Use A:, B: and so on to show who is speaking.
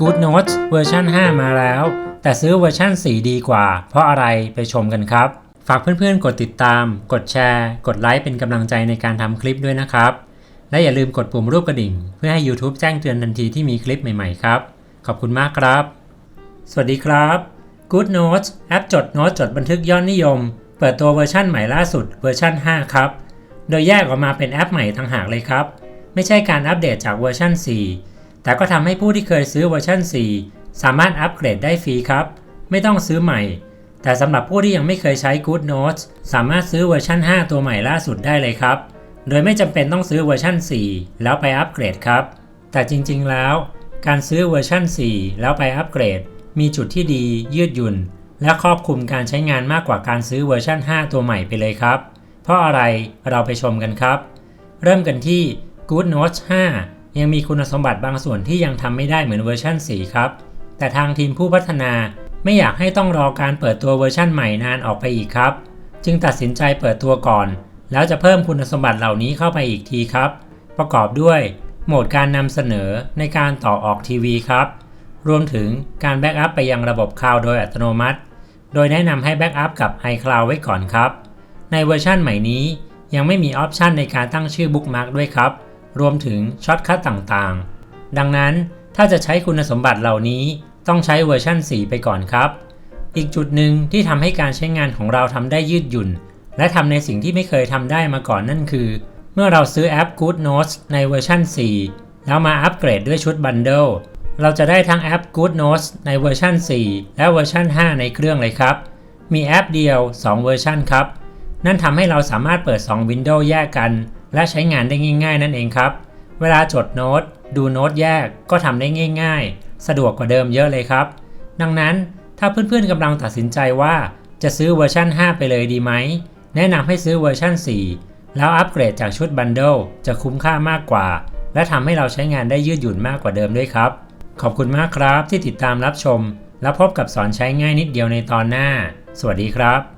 A: Good Notes เวอร์ชัน5 มาแล้ว แต่ซื้อเวอร์ชัน4 ดีกว่า เพราะอะไรไปชมกันครับ ฝากเพื่อนๆ กดติดตาม กดแชร์ กดไลค์เป็นกำลังใจในการทำคลิปด้วยนะครับ และอย่าลืมกดปุ่มรูปกระดิ่ง เพื่อให้ YouTube แจ้งเตือนทันทีที่มีคลิปใหม่ๆครับ ขอบคุณมากครับ สวัสดีครับ Good Notes แอปจดโน้ตจดบันทึกยอดนิยม เปิดตัวเวอร์ชันใหม่ล่าสุดเวอร์ชัน5 ครับ โดยแยกออกมาเป็นแอปใหม่ต่างหากเลยครับ ไม่ใช่การอัปเดตจากเวอร์ชัน4 แต่ก็ทำให้ผู้ที่เคยซื้อเวอร์ชัน4 สามารถอัปเกรดได้ฟรีครับ ไม่ต้องซื้อใหม่ แต่สำหรับผู้ที่ยังไม่เคยใช้ Good Notes สามารถซื้อเวอร์ชัน5 ตัวใหม่ล่าสุดได้เลยครับ โดยไม่จำเป็นต้องซื้อเวอร์ชัน4 แล้วไปอัปเกรดครับ แต่จริงๆแล้ว การซื้อเวอร์ชัน4 แล้วไปอัปเกรด มีจุดที่ดี ยืดหยุ่น และครอบคลุมการใช้งานมากกว่าการซื้อเวอร์ชัน5 ตัวใหม่ไปเลยครับ เพราะอะไรเราไปชมกันครับ เริ่มกันที่ Good Notes 5 ยังมีคุณสมบัติบางส่วนที่ยังทำไม่ได้เหมือนเวอร์ชัน4 ครับ แต่ทางทีมผู้พัฒนาไม่อยากให้ต้องรอการเปิดตัวเวอร์ชันใหม่นานออกไปอีกครับ จึงตัดสินใจเปิดตัวก่อน แล้วจะเพิ่มคุณสมบัติเหล่านี้เข้าไปอีกทีครับ ประกอบด้วย โหมดการนำเสนอในการต่อออกทีวีครับ รวมถึงการแบ็กอัพไปยังระบบคลาวด์โดยอัตโนมัติ โดยแนะนำให้แบ็กอัพกับ iCloud ไว้ก่อนครับ ในเวอร์ชั่นใหม่นี้ยังไม่มีออปชันในการตั้งชื่อบุ๊กมาร์กด้วยครับ รวมถึงช็อตคัทต่างๆ ดังนั้นถ้าจะใช้คุณสมบัติเหล่านี้ต้องใช้เวอร์ชัน4 ไปก่อนครับ อีกจุดหนึ่งที่ทำให้การใช้งานของเราทำได้ยืดหยุ่น และทำในสิ่งที่ไม่เคยทำได้มาก่อนนั่นคือ เมื่อเราซื้อแอป Good Notes ในเวอร์ชัน4 แล้วมาอัปเกรดด้วยชุดบันเดิลเราจะได้ทั้งแอป Good Notes ในเวอร์ชัน4 และเวอร์ชัน5 ในเครื่องเลยครับ มีแอปเดียว 2 เวอร์ชันครับ นั่นทำให้เราสามารถเปิด2 Windows แยกกัน และใช้งานได้ง่าย ๆ นั่นเองครับ เวลาจดโน้ต ดูโน้ตแยกก็ทำได้ง่าย ๆ สะดวกกว่าเดิมเยอะเลยครับ ดังนั้นถ้าเพื่อนๆกำลังตัดสินใจว่าจะซื้อเวอร์ชัน5 ไปเลยดีไหม แนะนำให้ซื้อเวอร์ชัน4 แล้วอัปเกรดจากชุดบันเดิลจะคุ้มค่ามากกว่า และทำให้เราใช้งานได้ยืดหยุ่นมากกว่าเดิมด้วยครับ ขอบคุณมากครับที่ติดตามรับชม แล้วพบกับสอนใช้ง่ายนิดเดียวในตอนหน้า สวัสดีครับ